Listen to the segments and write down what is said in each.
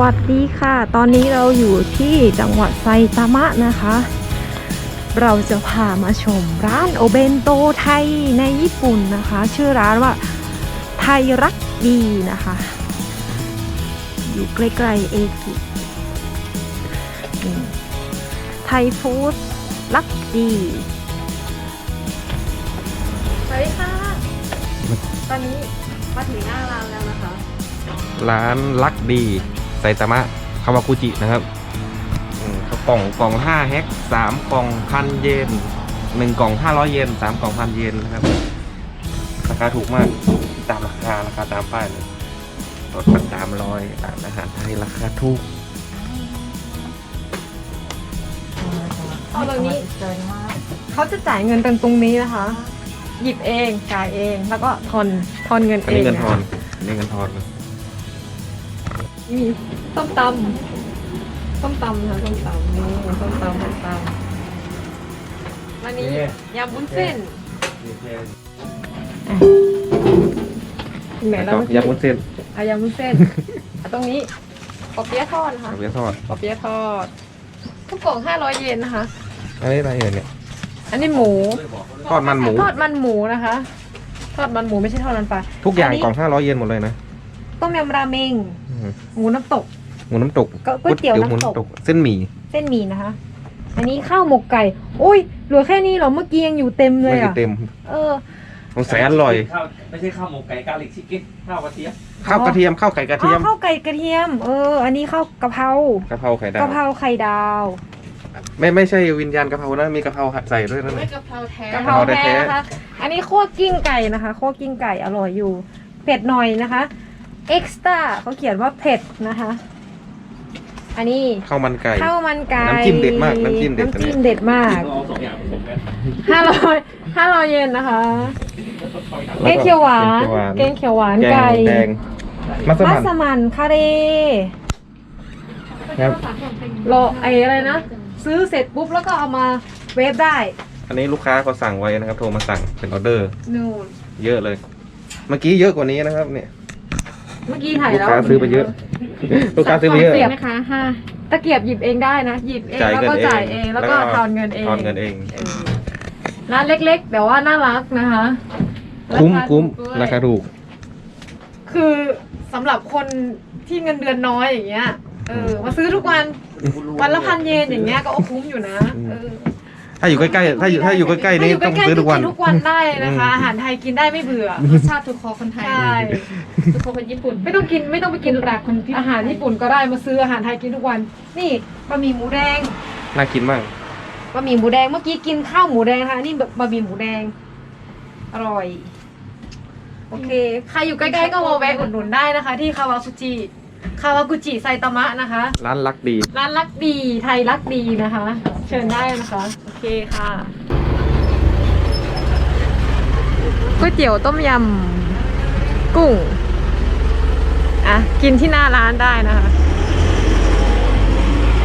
วัสดีค่ะ ตอนนี้เราอยู่ที่จังหวัดไซตามะนะคะ เราจะพามาชมร้านโอเบนโตไทยในญี่ปุ่นนะคะ ชื่อร้านว่าไทยรักดีนะคะ อยู่ใกล้ๆเอกินี่ไทยฟู้ดรักดีสวัสดีค่ะ ตอนนี้มาถึงหน้าร้านแล้วนะคะ ร้านลักดี ไซตามะคาวากุจินะครับอืมกล่องกล่องห้าแฮกสามกล่องพันเยนหนึ่งกล่องห้าร้อยเยนสามกล่องพันเยนนะครับราคาถูกมากตามราคาราคาตามป้ายเลยรถมันสามร้อยร้านอาหารไทยราคาถูกเอาตรงนี้เขาจะจ่ายเงินเป็นตรงนี้นะคะ หยิบเองจ่ายเองแล้วก็ทอนทอนเงินอันเอนี้งเงินทอนะคะอันนี้เงินทอนนะ มีส้มตำส้มตำค่ะส้มตำนี่ส้มตำส้มตำวันนี้ยำวุ้นเส้นไหนแล้วเราก็ยำวุ้นเส้นเอายำวุ้นเส้นเอาตรงนี้ปอเปี๊ยะทอดนะคะกับเบียร์ทอดปอเปี๊ยะทอดทุกกล่อง500เยนนะคะอันนี้อะไรเอ่ยเนี่ยอันนี้หมูทอดมันหมูทอดมันหมูนะคะทอดมันหมูไม่ใช่ทอดมันปลาทุกอย่างนนี้กล่องห้าร้อยเยนหมดเลยนะต้มยำราเมง อืมหมูน้ำตก หมูน้ำตกก็ก๋วยเตี๋ยวน้ำตกหมูน้ำตกเส้นหมี่เส้นหมี่นะคะ อันนี้ข้าวหมกไก่โอ้ยเหลือแค่นี้เหรอเมื่อกี้ยังอยู่เต็มเลไม่ยได้อะเต็มเออ สงสัยอร่อย ข้าวไม่ใช่ข้าวหมกไก่กาลิกชิคเก้นข้าวกระเทียมข้าวกระเทียมข้าวไก่กระเทียมอ๋อข้าวไก่กระเทียม เออ อันนี้ข้าวกะเพรากะเพราไข่ดากะวเพราไข่ดาว ไม่ไม่ใช่วิญญาณกะเพรานะมีกะเพราใส่ด้วยนะไม่เนี่ยกะเพราแท้กะเพราแท้แท้นะคะ อันนี้คั่วกิ้งไก่นะคะคั่วกิ้งไก่อร่อยอยู่ เผ็ดหน่อยนะคะ เอ็กซ์ต้าเขาเขียนว่าเผ็ดนะคะ อันนี้ข้าวมันไก่ ข้าวมันไก่น้ำจิ้มเด็ดมากน้ำจิ้มเด็ดน้ำจิ้มเด็ดมากเราเอาสองอย่างผสมกันห้าร้อยห้าร้อยเยนนะคะแกงเขียวหวานแกงเขียวหวานแกไก่งแดงมัสมัมั่นสมั่นคาเรครับรอไอ้อะไรนะ ซื้อเสร็จปุ๊บแล้วก็เอามาเวฟได้ อันนี้ลูกค้าเขาสั่งไว้นะครับ โทรมาสั่งเป็นออเดอร์นู่นเยอะเลย เมื่อกี้เยอะกว่านี้นะครับเนี่ย เมื่อกี้ถ่ายลูกแล้วค้าซื้อไปเยอะ ลูกค้าซื้อไปเยอะ เสียบนะคะห้าตะเกียบหยิบเองได้นะ หยิบเองจ่ายแล้วเงินก็เองจ่ายเองแล้วก็ ทอนเงินเองทอนเงินเอง เออร้านเล็กๆ แต่ว่าน่ารักนะคะคุ้มราาคุ้มถูกด้วยราคาถูก คือสำหรับคนที่เงินเดือนน้อยอย่างเงี้ยเออมาซื้อทุกวันวันละพันเยนอย่างเงี้ยก็โอ้คุ้มอยู่นะอืม เออ ถ้าอยู่ใกล้ๆถ้าอยู่ถ้าอยู่ใกล้ๆนี่ถ้าต้องยู่ใกล้ๆซื้อทุกวันกิทุกวันได้เลยนะคะอืมอาหารไทยกินได้ไม่เบื่อ รสชาติถูกคอคนไทยใช่ ถูกคอคนญี่ปุ่น ไม่ต้องกินไม่ต้องไปกินแรกคนอาหารญี่ปุ่นก็ได้มาซื้ออาหารไทยกินทุกวัน นี่บะหมี่หมูแดงน่ากินมากบะหมี่หมูแดงเมื่อกี้กินข้าวหมูแดงนะคะนี่แบบบะหมี่หมูแดง อร่อย โอเค ใครอยู่ใกล้ๆก็มาแวะอุดหนุนได้นะคะ ที่คาวากุจิคาวากุจิไซตามะนะคะ ร้านรักดี ร้านรักดีไทยรักดีนะคะเชิญได้นะคะ โอเคค่ะก๋วยเตี๋ยวต้มยำกุ้ง อ่ะ กินที่หน้าร้านได้นะคะ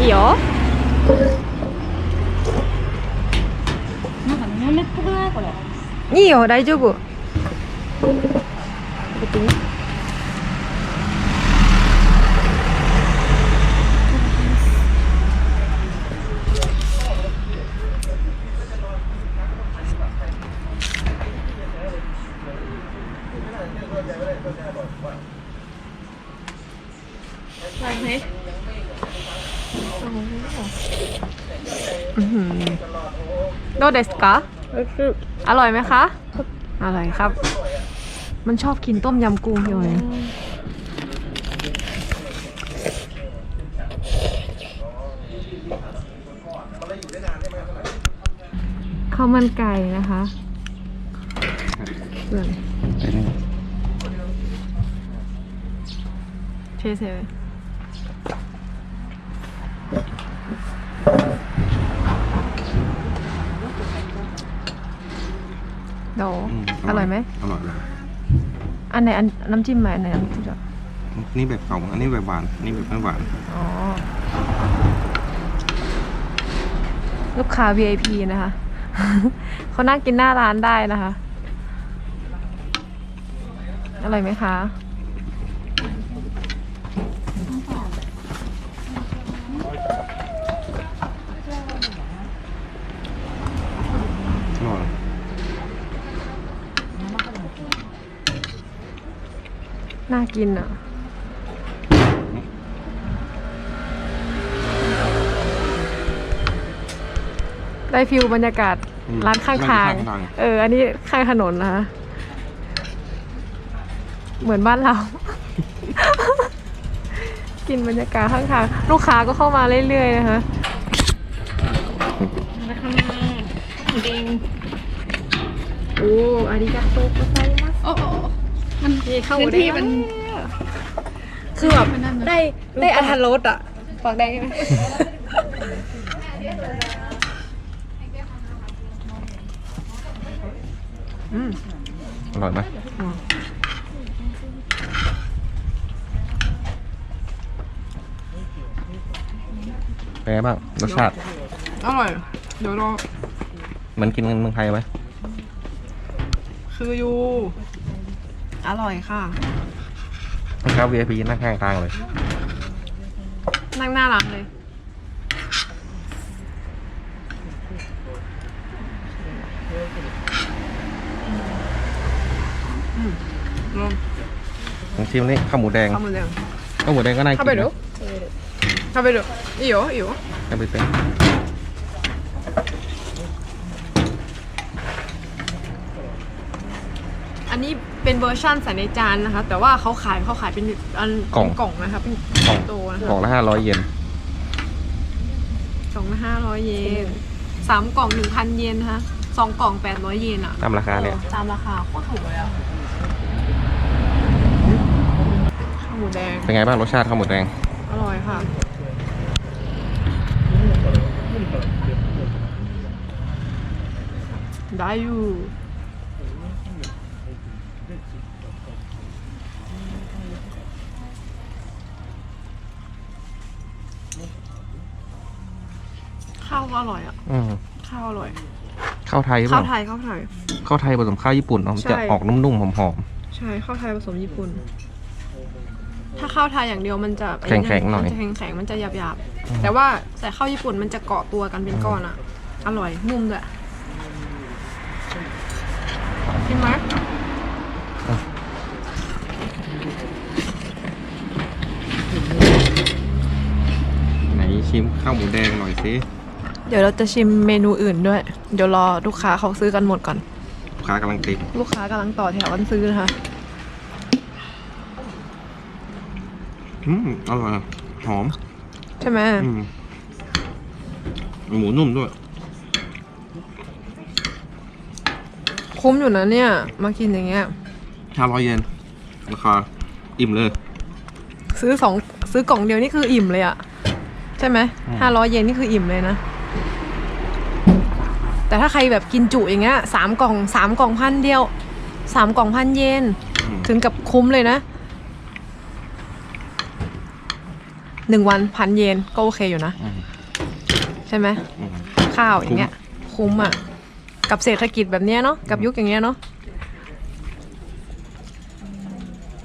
อีโอ なんかね、っぽくないこれ。いいよ大丈夫 ใช่ไหมโดเดสกะอร่อยไหมคะ อร่อยครับ มันชอบกินต้มยำกุ้งอยู่เลยข้าวมันไก่นะคะเส่อน เชเซโดอร่อยไหมอร่อยเลยอันไหนอันน้ำจิ้มไหมอันไหนน้ำจิ้มอะนี่แบบเก่าอันนี้แบบหวานอันนี่แบบไม่หวานอ๋อลูกค้า VIP นะคะเขานั่งกินหน้าร้านได้นะคะ อร่อยไหมคะ น่ากินอะ ได้ฟิลบรรยากาศอืมร้านข้างทาง ร้านข้างทาง เออ อันนี้ข้างถนนนะคะ เหมือนบ้านเรา กินบรรยากาศข้างทาง ลูกค้าก็เข้ามาเรื่อยๆนะคะมาข้างหน้าหมูแดงโอ้อาริกาโตโกไซมัสโอ้โอ้ มันนี่ข้าวหพื้มูนแดที่งมัน คือแบบมันนั่นนะได้ได้อัธรสอะฟังได้ไหมอืมอร่อยไหมเป็นไงบ้างรสชาติ อร่อย เดี๋ยวรอเหมันกินเมืองไทยไหมคืออยู่ อร่อยค่ะข้าว VIP นั่งข้างทางเลย นั่งหน้าร้านเลย อืมลองลองชิมนี่ข้าวหมูแดง ข้าวหมูแดงข้าวหมูแดงก็น่ากินเข้าไปดูนะเข้าไปดูอีโออีโอเข้าไปเป็นอันนี้ เป็นเวอร์ชั่นใส่ในจานนะคะ แต่ว่าเขาขายเขาขายเป็นอันเป็นกล่องนะคะเป็นกล่องโตนะกล่คะองละห้าร้อยเยนกล่องละห้าร้อยเยนสามกล่องหนึ่งพันเยนนะคะสองกล่องแปดร้อยเยนอะตามราคาเนี่ยออตามราคาโคตรถูกเลยอะข้าวหมูแดง เป็นไงบ้างรสชาติข้าวหมูแดง อร่อยค่ะ ได้อยู่ ก็อร่อยอะ อืมข้าวอร่อย ข้าวไทยหรือเปข้าวล่าไทยข้าวไทย ข้าวไทยผสมข้าวญี่ปุ่นเนาะมันจะใช่ ออกนุ่มๆหอม ใช่ข้าวไทยผสมญี่ปุ่น ถ้าข้าวไทยอย่างเดียวมันจะแข็งๆหน่อย มันจะแข็งๆมันจะหยาบๆ แต่ว่าใส่ข้าวญี่ปุ่นมันจะเกาะตัวกันเป็นก้อนอะอร่อยนุ่มด้วยกินไหมๆไหนชิมข้าวหมูแดงหน่อยสิ เดี๋ยวเราจะชิมเมนูอื่นด้วย เดี๋ยวรอลูกค้าเขาซื้อกันหมดก่อน ลูกค้ากำลังติดลูกค้ากำลังต่อแถวกันซื้อนะคะอืมอร่อยหอมใช่ไหมอืมหมูนุ่มด้วย คุ้มอยู่นะเนี่ย มากินอย่างเงี้ยห้าร้อยเยนราคาอิ่มเลย ซื้อสองซื้อกล่องเดียวนี่คืออิ่มเลยอะใช่ไหมอืมห้าร้อยเยนนี่คืออิ่มเลยนะ แต่ถ้าใครแบบกินจุอย่างเงี้ยสามกล่องสามกล่องพันเดียวสามกล่องพันเยนอืม ถึงกับคุ้มเลยนะหนึ่งวันพันเยนก็โอเคอยู่นะ อืมใช่ไหมอืม ข้าวอย่างเงี้ย คุ้มอะกับเศรษฐกิจแบบเนี้ยเนาะกับยุคอย่างเงี้ยเนาะ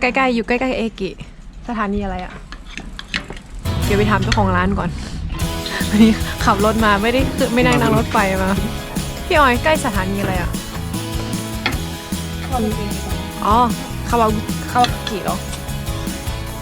ใกล้ๆอยู่ใกล้ๆเอกิสถานีอะไรอะเดี๋ยวไปถามเจ้าของร้านก่อนวันนี้ขับรถมาไม่ได้คือไม่ได้นั่งรถไฟมา พี่ออยใกล้สถานีอะไรอะอ๋อคาวาคาวากิเหรอ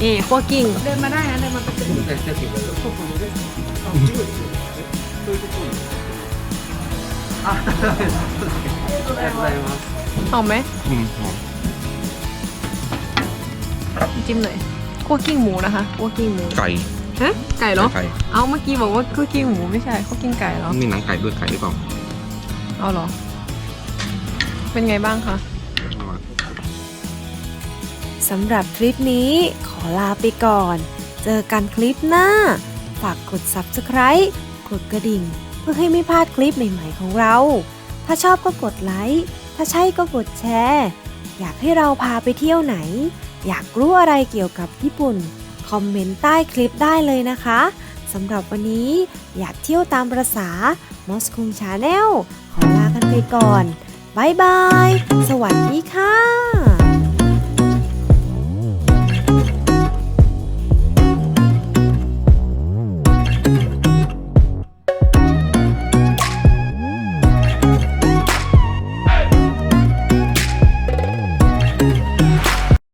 เอ๋ขั้วกิ้งเดินมาได้นะเดินมาไปถึงหอมไหมอืมหอมจิ้มหน่อยคั่วกิ้งหมูนะคะคั่วกิ้งหมูไก่ฮะไก่เหรอไก่เอาเมื่อกี้บอกว่าคั่วกิ้งหมูไม่ใช่คั่วกิ้งไก่เหรอมีหนังไก่ด้วยไก่หรือเปล่า เอาเหรอ เป็นไงบ้างคะ สำหรับคลิปนี้ขอลาไปก่อน เจอกันคลิปหน้า ฝากกด Subscribe กดกระดิ่ง เพื่อให้ไม่พลาดคลิปใหม่ๆของเรา ถ้าชอบก็กดไลค์ ถ้าใช่ก็กดแชร์ อยากให้เราพาไปเที่ยวไหน อยากรู้อะไรเกี่ยวกับญี่ปุ่น คอมเมนต์ใต้คลิปได้เลยนะคะสำหรับวันนี้อยากเที่ยวตามประษามอสคุงชาแนล ไปก่อนบายบาย สวัสดีค่ะ